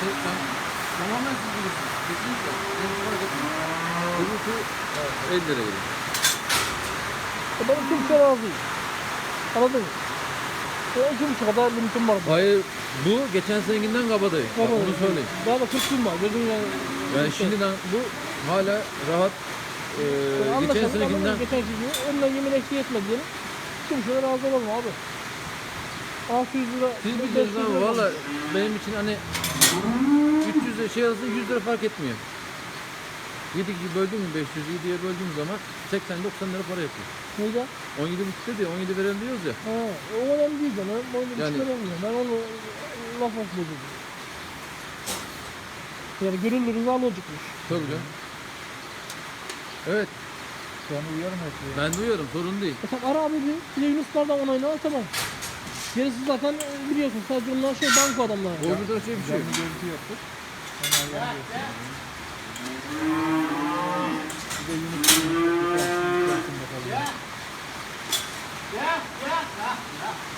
80. Tamamen siz bilirsiniz. Kesinlikle. Benim fark etmiyor. Öbürkü 50 lira geliyor. E ben iki buçuğa razıyım. Anladın mı? E iki buçuk kadar limitim var. Hayır bu geçen senekinden kabadayı. Bak onu söyleyeyim. Daha da 40 gün var. Gözümle Yani şimdiden bu hala rahat e, geçen senekinden Geçen gibi ondan yemin eksik etmedi diyelim. Buçuğa razı olalım abi. 600 lira. siz 500 bilirsiniz ama lira. valla benim için hani 300 lira şey arasında 100 lira fark etmiyor. 7 gibi böldüm mü 500 7'ye böldüğüm zaman 80-90 lira para yapıyor. Neydi? 17 buçuk dedi 17 verelim diyoruz ya. Ha, o önemli değil canım. O önemli Yani- yani, olmuyor. Ben onu laf bozuldu. Yani görülür rıza olacakmış. Tabii canım. Evet Ben uyarım hep. ben duyuyorum sorun değil. E sen ara abi bir, bir de Yunuslardan onayla al tamam. Gerisi zaten e, biliyorsun sadece onlar şey banko adamlar. Orada da şey bir şey. Canlı görüntü yaptık. Ya ya ya ya.